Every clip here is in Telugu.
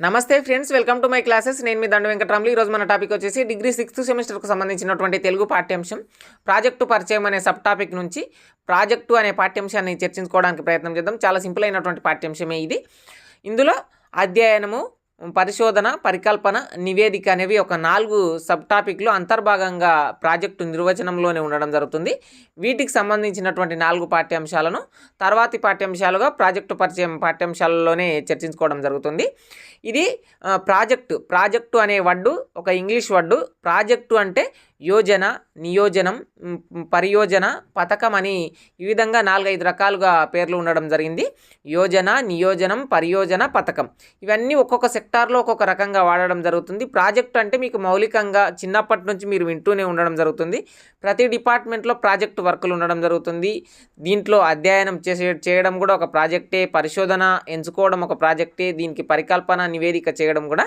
నమస్తే friends welcome to my classes. నేను మీ దండ వెంకటరాములు. ఈరోజు మన టాపిక్ వచ్చేసి డిగ్రీ సిక్స్త్ సెమిస్టర్కు సంబంధించినటువంటి తెలుగు పాఠ్యాంశం ప్రాజెక్టు పరిచయం అనే సబ్ టాపిక్ నుంచి ప్రాజెక్టు అనే పాఠ్యాంశాన్ని చర్చించుకోవడానికి ప్రయత్నం చేద్దాం. చాలా సింపుల్ అయినటువంటి పాఠ్యాంశమే ఇది. ఇందులో అధ్యయనము పరిశోధన పరికల్పన నివేదిక అనేవి ఒక నాలుగు సబ్ టాపిక్లు అంతర్భాగంగా ప్రాజెక్టు నిర్వచనంలోనే ఉండడం జరుగుతుంది. వీటికి సంబంధించినటువంటి నాలుగు పాఠ్యాంశాలను తర్వాతి పాఠ్యాంశాలుగా ప్రాజెక్టు పరిచయం పాఠ్యాంశాలలోనే చర్చించుకోవడం జరుగుతుంది. ఇది ప్రాజెక్టు. ప్రాజెక్టు అనే వడ్డు ఒక ఇంగ్లీష్ వడ్డు ప్రాజెక్టు అంటే యోజన నియోజనం పరియోజన పథకం అని ఈ విధంగా నాలుగైదు రకాలుగా పేర్లు ఉండడం జరిగింది. యోజన నియోజనం పరియోజన పథకం. ఇవన్నీ ఒక్కొక్క సెక్టార్లో ఒక్కొక్క రకంగా వాడడం జరుగుతుంది. ప్రాజెక్ట్ అంటే మీకు మౌలికంగా చిన్నప్పటి నుంచి మీరు వింటూనే ఉండడం జరుగుతుంది. ప్రతి డిపార్ట్మెంట్లో ప్రాజెక్ట్ వర్కులు ఉండడం జరుగుతుంది. దీంట్లో అధ్యయనం చేసే చేయడం కూడా ఒక ప్రాజెక్టే. పరిశోధన ఎంచుకోవడం ఒక ప్రాజెక్టే. దీనికి పరికల్పన నివేదిక చేయడం కూడా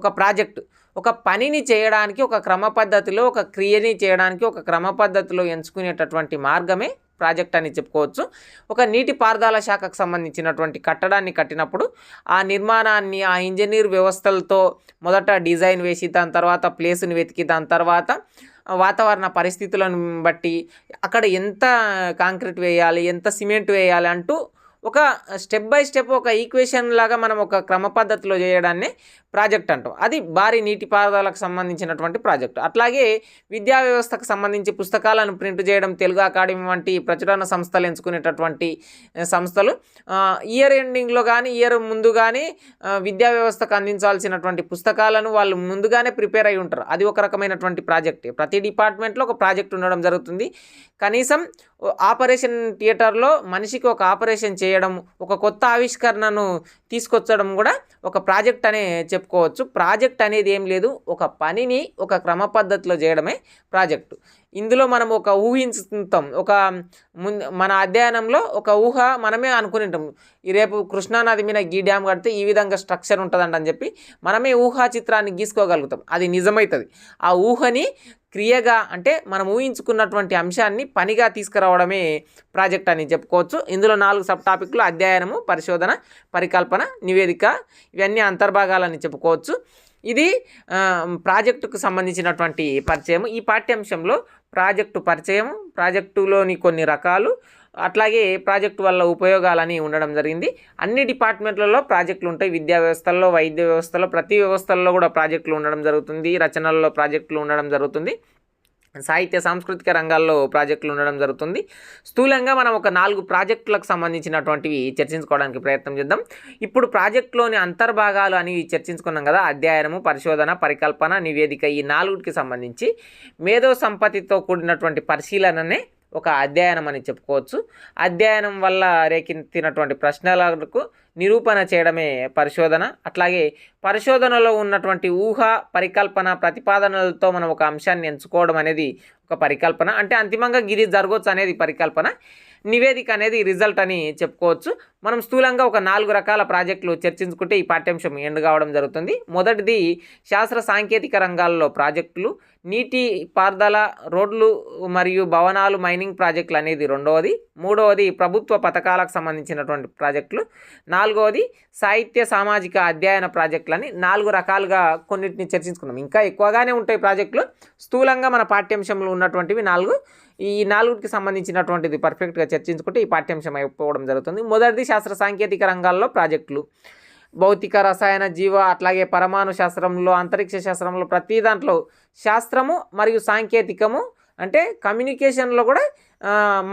ఒక ప్రాజెక్టు. ఒక పనిని చేయడానికి ఒక క్రమ పద్ధతిలో ఒక క్రియని చేయడానికి ఒక క్రమ పద్ధతిలో ఎంచుకునేటటువంటి మార్గమే ప్రాజెక్ట్ అని చెప్పుకోవచ్చు. ఒక నీటి పారుదల శాఖకు సంబంధించినటువంటి కట్టడాన్ని కట్టినప్పుడు ఆ నిర్మాణాన్ని ఆ ఇంజనీర్ వ్యవస్థలతో మొదట డిజైన్ వేసి దాని తర్వాత ప్లేస్ని వెతికి దాని తర్వాత వాతావరణ పరిస్థితులను బట్టి అక్కడ ఎంత కాంక్రీట్ వేయాలి ఎంత సిమెంట్ వేయాలి అంటూ ఒక స్టెప్ బై స్టెప్ ఒక ఈక్వేషన్ లాగా మనం ఒక క్రమ పద్ధతిలో చేయడాన్ని ప్రాజెక్ట్ అంటాం. అది భారీ నీటిపారుదలకు సంబంధించినటువంటి ప్రాజెక్టు. అట్లాగే విద్యా వ్యవస్థకు సంబంధించి పుస్తకాలను ప్రింట్ చేయడం తెలుగు అకాడమీ వంటి ప్రచురణ సంస్థలు ఎంచుకునేటటువంటి సంస్థలు. ఇయర్ ఎండింగ్లో కానీ ఇయర్ ముందు కానీ విద్యా వ్యవస్థకు అందించాల్సినటువంటి పుస్తకాలను వాళ్ళు ముందుగానే ప్రిపేర్ అయి ఉంటారు. అది ఒక రకమైనటువంటి ప్రాజెక్ట్. ప్రతి డిపార్ట్మెంట్లో ఒక ప్రాజెక్ట్ ఉండడం జరుగుతుంది. కనీసం ఆపరేషన్ థియేటర్లో మనిషికి ఒక ఆపరేషన్ చేయడం ఒక కొత్త ఆవిష్కరణను తీసుకొచ్చడం కూడా ఒక ప్రాజెక్ట్ అనే చెప్పుకోవచ్చు. ప్రాజెక్ట్ అనేది ఏం లేదు. ఒక పనిని ఒక క్రమ పద్ధతిలో చేయడమే ప్రాజెక్టు. ఇందులో మనం ఒక ఊహించుతాం ఒక ముందు మన అధ్యయనంలో ఒక ఊహ మనమే అనుకుని ఉంటాం ఈ రేపు కృష్ణానది మీద గీ డ్యామ్ కడితే ఈ విధంగా స్ట్రక్చర్ ఉంటుందంట అని చెప్పి మనమే ఊహా చిత్రాన్ని గీసుకోగలుగుతాం. అది నిజమవుతుంది ఆ ఊహని క్రియగా అంటే మనం ఊహించుకున్నటువంటి అంశాన్ని పనిగా తీసుకురావడమే ప్రాజెక్ట్ అని చెప్పుకోవచ్చు. ఇందులో నాలుగు సబ్ టాపిక్లు అధ్యయనము పరిశోధన పరికల్పన నివేదిక ఇవన్నీ అంతర్భాగాలని చెప్పుకోవచ్చు. ఇది ప్రాజెక్టుకు సంబంధించినటువంటి పరిచయం ఈ పాఠ్యాంశంలో ప్రాజెక్టు పరిచయం ప్రాజెక్టులోని కొన్ని రకాలు అట్లాగే ప్రాజెక్టు వల్ల ఉపయోగాలని ఉండడం జరిగింది. అన్ని డిపార్ట్మెంట్లలో ప్రాజెక్టులు ఉంటాయి. విద్యా వ్యవస్థల్లో వైద్య వ్యవస్థలో ప్రతి వ్యవస్థల్లో కూడా ప్రాజెక్టులు ఉండడం జరుగుతుంది. రచనల్లో ప్రాజెక్టులు ఉండడం జరుగుతుంది. సాహిత్య సాంస్కృతిక రంగాల్లో ప్రాజెక్టులు ఉండడం జరుగుతుంది. స్థూలంగా మనం ఒక నాలుగు ప్రాజెక్టులకు సంబంధించినటువంటివి చర్చించుకోవడానికి ప్రయత్నం చేద్దాం. ఇప్పుడు ప్రాజెక్టులోని అంతర్భాగాలు అని చర్చించుకున్నాం కదా అధ్యయనము పరిశోధన పరికల్పన నివేదిక ఈ నాలుగుకి సంబంధించి మేధో సంపత్తితో కూడినటువంటి పరిశీలననే ఒక అధ్యయనం అని చెప్పుకోవచ్చు. అధ్యయనం వల్ల రేకెత్తినటువంటి ప్రశ్నలకు నిరూపణ చేయడమే పరిశోధన. అట్లాగే పరిశోధనలో ఉన్నటువంటి ఊహ పరికల్పన ప్రతిపాదనలతో మనం ఒక అంశాన్ని ఎంచుకోవడం అనేది ఒక పరికల్పన. అంటే అంతిమంగా గిరి జరగవచ్చు అనేది పరికల్పన. నివేదిక అనేది రిజల్ట్ అని చెప్పుకోవచ్చు. మనం స్థూలంగా ఒక నాలుగు రకాల ప్రాజెక్టులు చర్చించుకుంటే ఈ పాఠ్యాంశం ఎండ్ కావడం జరుగుతుంది. మొదటిది శాస్త్ర సాంకేతిక రంగాల్లో ప్రాజెక్టులు నీటి పారుదల రోడ్లు మరియు భవనాలు మైనింగ్ ప్రాజెక్టులు అనేది రెండవది. మూడవది ప్రభుత్వ పథకాలకు సంబంధించినటువంటి ప్రాజెక్టులు. నాలుగవది సాహిత్య సామాజిక అధ్యయన ప్రాజెక్టులని నాలుగు రకాలుగా కొన్నిటిని చర్చించుకున్నాం. ఇంకా ఎక్కువగానే ఉంటాయి ప్రాజెక్టులు. స్థూలంగా మన పాఠ్యాంశంలో ఉన్నటువంటివి నాలుగు. ఈ నాలుగుకి సంబంధించినటువంటిది పర్ఫెక్ట్గా చర్చించుకుంటే ఈ పాఠ్యాంశం అయిపోవడం జరుగుతుంది. మొదటిది శాస్త్ర సాంకేతిక రంగాల్లో ప్రాజెక్టులు. భౌతిక రసాయన జీవ అట్లాగే పరమాణు శాస్త్రంలో అంతరిక్ష శాస్త్రంలో ప్రతి దాంట్లో శాస్త్రము మరియు సాంకేతికము అంటే కమ్యూనికేషన్లో కూడా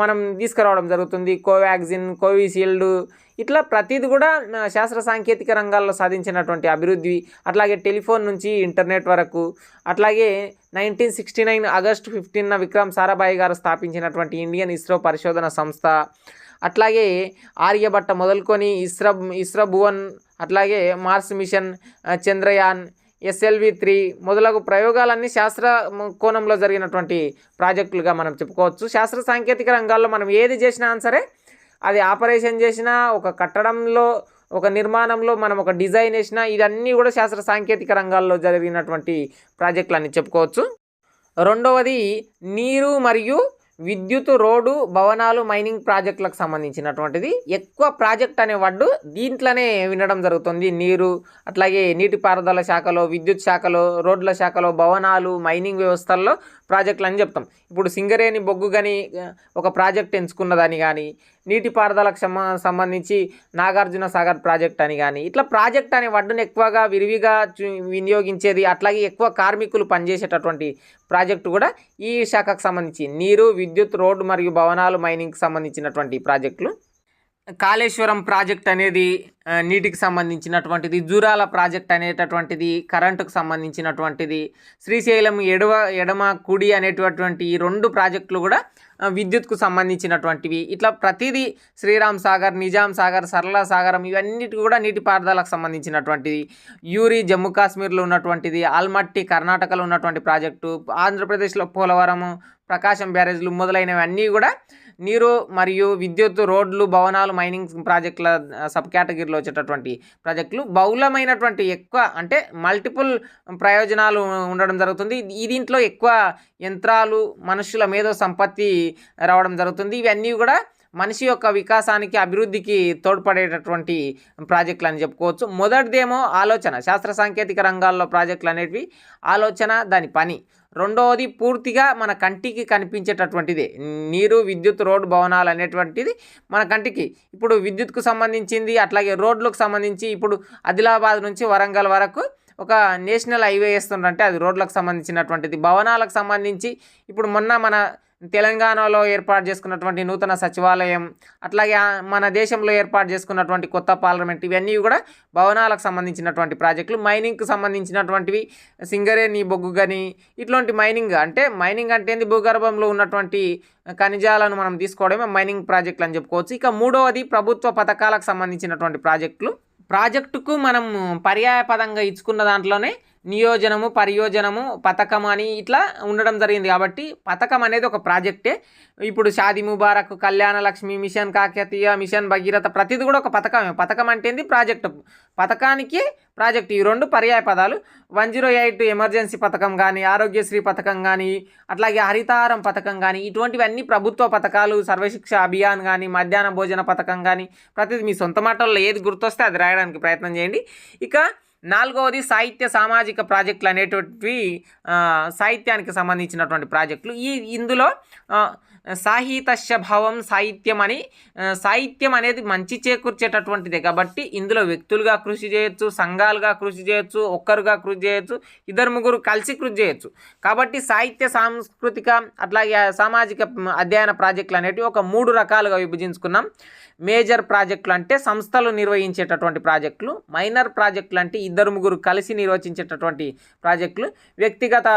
మనం తీసుకురావడం జరుగుతుంది. కోవాక్సిన్ కోవిషీల్డ్ ఇట్లా ప్రతిది కూడా శాస్త్ర సాంకేతిక రంగాల్లో సాధించినటువంటి అభివృద్ధి అట్లాగే టెలిఫోన్ నుంచి ఇంటర్నెట్ వరకు అట్లాగే నైన్టీన్ సిక్స్టీ నైన్ ఆగస్టు ఫిఫ్టీన్న విక్రమ్ సారాభాయ్ గారు స్థాపించినటువంటి ఇండియన్ ఇస్రో పరిశోధన సంస్థ అట్లాగే ఆర్యభట్ట మొదలుకొని ఇస్రో ఇస్రో భువన్ అట్లాగే Mars mission Chandrayaan SLV three మొదలగు ప్రయోగాలన్నీ శాస్త్ర కోణంలో జరిగినటువంటి ప్రాజెక్టులుగా మనం చెప్పుకోవచ్చు. శాస్త్ర సాంకేతిక రంగాల్లో మనం ఏది చేసినా సరే అది ఆపరేషన్ చేసినా ఒక కట్టడంలో ఒక నిర్మాణంలో మనం ఒక డిజైన్ వేసినా ఇదన్నీ కూడా శాస్త్ర సాంకేతిక రంగాల్లో జరిగినటువంటి ప్రాజెక్టులు అని చెప్పుకోవచ్చు. రెండవది నీరు మరియు విద్యుత్ రోడ్డు భవనాలు మైనింగ్ ప్రాజెక్టులకు సంబంధించినటువంటిది. ఎక్కువ ప్రాజెక్ట్ అనే వర్డ్ దీంట్లోనే వినడం జరుగుతుంది. నీరు అట్లాగే నీటిపారుదల శాఖలో విద్యుత్ శాఖలో రోడ్ల శాఖలో భవనాలు మైనింగ్ వ్యవస్థల్లో ప్రాజెక్టులు అని చెప్తాం. ఇప్పుడు సింగరేణి బొగ్గు కానీ ఒక ప్రాజెక్ట్ ఎంచుకున్నదని కానీ నీటిపారుదలకు క్షమ సంబంధించి నాగార్జున సాగర్ ప్రాజెక్ట్ అని కానీ ఇట్లా ప్రాజెక్ట్ అనే వడ్డును ఎక్కువగా విరివిగా వినియోగించేది అట్లాగే ఎక్కువ కార్మికులు పనిచేసేటటువంటి ప్రాజెక్టు కూడా ఈ శాఖకు సంబంధించి నీరు విద్యుత్ రోడ్డు మరియు భవనాలు మైనింగ్కి సంబంధించినటువంటి ప్రాజెక్టులు. కాళేశ్వరం ప్రాజెక్ట్ అనేది నీటికి సంబంధించినటువంటిది జూరాల ప్రాజెక్ట్ అనేటటువంటిది కరెంటుకు సంబంధించినటువంటిది శ్రీశైలం ఎడవ ఎడమ కుడి అనేటటువంటి ఈ రెండు ప్రాజెక్టులు కూడా విద్యుత్కు సంబంధించినటువంటివి. ఇట్లా ప్రతిదీ శ్రీరామ్ సాగర్ నిజాం సాగర్ సరళ సాగరం ఇవన్నిటి కూడా నీటిపారుదలకు సంబంధించినటువంటిది. యూరి జమ్మూ కాశ్మీర్లో ఉన్నటువంటిది ఆల్మట్టి కర్ణాటకలో ఉన్నటువంటి ప్రాజెక్టు ఆంధ్రప్రదేశ్లో పోలవరము ప్రకాశం బ్యారేజ్లు మొదలైనవి అన్నీ కూడా నీరు మరియు విద్యుత్ రోడ్లు భవనాలు మైనింగ్ ప్రాజెక్టుల సబ్ కేటగిరీలో వచ్చేటటువంటి ప్రాజెక్టులు బహుళమైనటువంటి ఎక్కువ అంటే మల్టిపుల్ ప్రయోజనాలు ఉండడం జరుగుతుంది. ఈ దీంట్లో ఎక్కువ యంత్రాలు మనుషుల మేధో సంపత్తి రావడం జరుగుతుంది. ఇవన్నీ కూడా మనిషి యొక్క వికాసానికి అభివృద్ధికి తోడ్పడేటటువంటి ప్రాజెక్టులు అని చెప్పుకోవచ్చు. మొదటిదేమో ఆలోచన. శాస్త్ర సాంకేతిక రంగాల్లో ప్రాజెక్టులు అనేటివి ఆలోచన దాని పని. రెండవది పూర్తిగా మన కంటికి కనిపించేటటువంటిది. నీరు విద్యుత్ రోడ్డు భవనాలు అనేటువంటిది మన కంటికి. ఇప్పుడు విద్యుత్కు సంబంధించింది అట్లాగే రోడ్లకు సంబంధించి ఇప్పుడు ఆదిలాబాద్ నుంచి వరంగల్ వరకు ఒక నేషనల్ హైవే వేస్తుండ్రంటే అది రోడ్లకు సంబంధించినటువంటిది. భవనాలకు సంబంధించి ఇప్పుడు మొన్న మన తెలంగాణలో ఏర్పాటు చేసుకున్నటువంటి నూతన సచివాలయం అట్లాగే మన దేశంలో ఏర్పాటు చేసుకున్నటువంటి కొత్త పార్లమెంట్ ఇవన్నీ కూడా భవనాలకు సంబంధించినటువంటి ప్రాజెక్టులు మైనింగ్కి సంబంధించినటువంటివి సింగరేణి బొగ్గు గని ఇట్లాంటి మైనింగ్ అంటే మైనింగ్ అంటే ఏంది? భూగర్భంలో ఉన్నటువంటి ఖనిజాలను మనం తీసుకోవడమే మైనింగ్ ప్రాజెక్టులు అని చెప్పుకోవచ్చు. ఇక మూడవది ప్రభుత్వ పథకాలకు సంబంధించినటువంటి ప్రాజెక్టులు. ప్రాజెక్టుకు మనం పర్యాయపదంగా ఇచ్చుకున్న దాంట్లోనే నియోజనము పరియోజనము పథకం అని ఇట్లా ఉండడం జరిగింది. కాబట్టి పథకం అనేది ఒక ప్రాజెక్టే. ఇప్పుడు షాది ముబారక్ కళ్యాణ లక్ష్మి మిషన్ కాకతీయ మిషన్ భగీరథ ప్రతిది కూడా ఒక పథకమే. పథకం అంటే ఏంది? ప్రాజెక్టు. పథకానికి ప్రాజెక్ట్. ఈ రెండు పర్యాయ పదాలు. వన్ జీరో ఎయిట్ ఎమర్జెన్సీ పథకం కానీ ఆరోగ్యశ్రీ పథకం కానీ అట్లాగే హరితారం పథకం కానీ ఇటువంటివన్నీ ప్రభుత్వ పథకాలు సర్వశిక్ష అభియాన్ కానీ మధ్యాహ్న భోజన పథకం కానీ ప్రతిదీ మీ సొంత మాటల్లో ఏది గుర్తొస్తే అది రాయడానికి ప్రయత్నం చేయండి. ఇక నాలుగవది సాహిత్య సామాజిక ప్రాజెక్టులు అనేటువంటివి సాహిత్యానికి సంబంధించినటువంటి ప్రాజెక్టులు. ఈ ఇందులో ఆ, సాహితస్య భావం సాహిత్యం అని సాహిత్యం అనేది మంచి చేకూర్చేటటువంటిదే కాబట్టి ఇందులో వ్యక్తులుగా కృషి చేయొచ్చు సంఘాలుగా కృషి చేయొచ్చు ఒక్కరుగా కృషి చేయొచ్చు ఇద్దరు ముగ్గురు కలిసి కృషి చేయొచ్చు. కాబట్టి సాహిత్య సాంస్కృతిక అట్లాగే సామాజిక అధ్యయన ప్రాజెక్టులు అనేటివి ఒక మూడు రకాలుగా విభజించుకున్నాం. మేజర్ ప్రాజెక్టులు అంటే సంస్థలు నిర్వహించేటటువంటి ప్రాజెక్టులు మైనర్ ప్రాజెక్టులు అంటే ఇద్దరు ముగ్గురు కలిసి నిర్వచించేటటువంటి ప్రాజెక్టులు. వ్యక్తిగత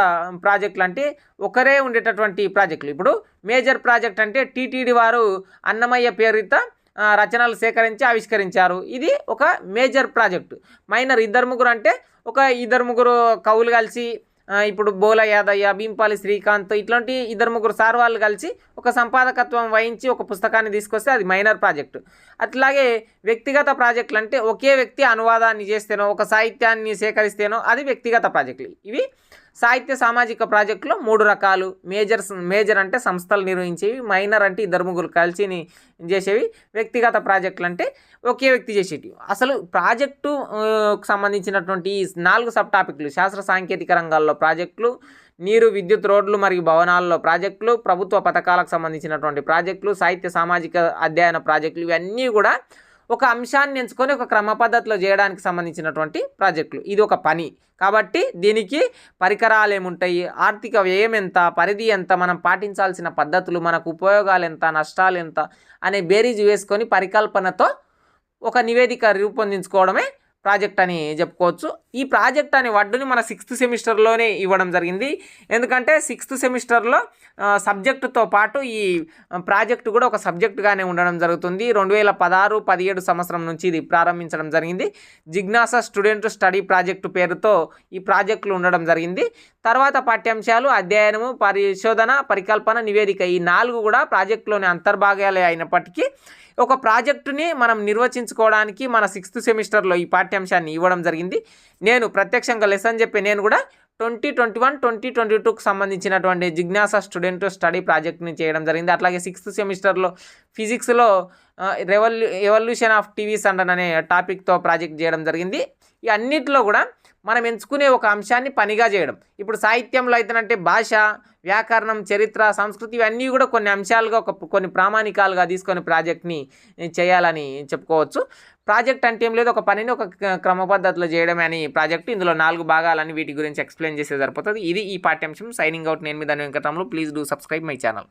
ప్రాజెక్టులు అంటే ఒకరే ఉండేటటువంటి ప్రాజెక్టులు. ఇప్పుడు మేజర్ ప్రాజెక్ట్ అంటే టీటీడీ వారు అన్నమయ్య పేరిత రచనలు సేకరించి ఆవిష్కరించారు. ఇది ఒక మేజర్ ప్రాజెక్టు. మైనర్ ఇద్దరు ముగ్గురు అంటే ఒక ఇద్దరు ముగ్గురు కవులు కలిసి ఇప్పుడు బోల యాదయ్య భీంపాలి శ్రీకాంత్ ఇట్లాంటి ఇద్దరు ముగ్గురు సార్ వాళ్ళు కలిసి ఒక సంపాదకత్వం వహించి ఒక పుస్తకాన్ని తీసుకొస్తే అది మైనర్ ప్రాజెక్టు. అట్లాగే వ్యక్తిగత ప్రాజెక్టులు అంటే ఒకే వ్యక్తి అనువాదాన్ని చేస్తేనో ఒక సాహిత్యాన్ని సేకరిస్తేనో అది వ్యక్తిగత ప్రాజెక్టులు. ఇవి సాహిత్య సామాజిక ప్రాజెక్టులో మూడు రకాలు. మేజర్ మేజర్ అంటే సంస్థలు నిర్వహించేవి మైనర్ అంటే ఇద్దరు ముగ్గురు కలిసి చేసేవి వ్యక్తిగత ప్రాజెక్టులు అంటే ఒకే వ్యక్తి చేసేటివి అసలు ప్రాజెక్టు సంబంధించినటువంటి ఈ నాలుగు సబ్ టాపిక్లు శాస్త్ర సాంకేతిక రంగాల్లో ప్రాజెక్టులు నీరు విద్యుత్ రోడ్లు మరియు భవనాల్లో ప్రాజెక్టులు ప్రభుత్వ పథకాలకు సంబంధించినటువంటి ప్రాజెక్టులు సాహిత్య సామాజిక అధ్యయన ప్రాజెక్టులు ఇవన్నీ కూడా ఒక అంశాన్ని ఎంచుకొని ఒక క్రమ పద్ధతిలో చేయడానికి సంబంధించినటువంటి ప్రాజెక్టులు. ఇది ఒక పని. కాబట్టి దీనికి పరికరాలు ఏముంటాయి? ఆర్థిక వ్యయం ఎంత? పరిధి ఎంత? మనం పాటించాల్సిన పద్ధతులు మనకు ఉపయోగాలు ఎంత? నష్టాలు ఎంత? అనే బేరీజ్ వేసుకొని పరికల్పనతో ఒక నివేదిక రూపొందించుకోవడమే ప్రాజెక్ట్ అని చెప్పుకోవచ్చు. ఈ ప్రాజెక్ట్ అనే వడ్డుని మన సిక్స్త్ సెమిస్టర్లోనే ఇవ్వడం జరిగింది. ఎందుకంటే సిక్స్త్ సెమిస్టర్లో సబ్జెక్టుతో పాటు ఈ ప్రాజెక్ట్ కూడా ఒక సబ్జెక్టుగానే ఉండడం జరుగుతుంది. రెండు వేల పదహారు పదిహేడు సంవత్సరం నుంచి ఇది ప్రారంభించడం జరిగింది. జిజ్ఞాస స్టూడెంట్ స్టడీ ప్రాజెక్టు పేరుతో ఈ ప్రాజెక్టులు ఉండడం జరిగింది. తర్వాత పాఠ్యాంశాలు అధ్యయనము పరిశోధన పరికల్పన నివేదిక ఈ నాలుగు కూడా ప్రాజెక్టులోని అంతర్భాగాలే అయినప్పటికీ ఒక ప్రాజెక్టుని మనం నిర్వచించుకోవడానికి మన సిక్స్త్ సెమిస్టర్లో ఈ పాఠ్యాంశాన్ని ఇవ్వడం జరిగింది. నేను ప్రత్యక్షంగా లెసన్ చెప్పి నేను కూడా twenty twenty one twenty twenty టూకి సంబంధించినటువంటి జిజ్ఞాస స్టూడెంట్ స్టడీ ప్రాజెక్ట్ని చేయడం జరిగింది. అట్లాగే సిక్స్త్ సెమిస్టర్లో ఫిజిక్స్లో రెవల్యూ ఎవల్యూషన్ ఆఫ్ టీవీస్ అండ్ అనే టాపిక్తో ప్రాజెక్ట్ చేయడం జరిగింది. ఈ అన్నిటిలో కూడా మనం ఎంచుకునే ఒక అంశాన్ని పనిగా చేయడం. ఇప్పుడు సాహిత్యంలో అయితేనంటే భాష వ్యాకరణం చరిత్ర సంస్కృతి ఇవన్నీ కూడా కొన్ని అంశాలుగా ఒక కొన్ని ప్రామాణికాలుగా తీసుకొని ప్రాజెక్ట్ని చేయాలని చెప్పుకోవచ్చు. ప్రాజెక్ట్ అంటే ఏం లేదు ఒక పనిని ఒక క్రమ పద్ధతిలో చేయడమే అని ప్రాజెక్ట్. ఇందులో నాలుగు భాగాలని వీటి గురించి ఎక్స్ప్లెయిన్ చేస్తే సరిపోతుంది. ఇది ఈ పాఠ్యాంశం. సైనింగ్ అవుట్ నేను మీ దాని Venkataramulu. Please do subscribe my channel.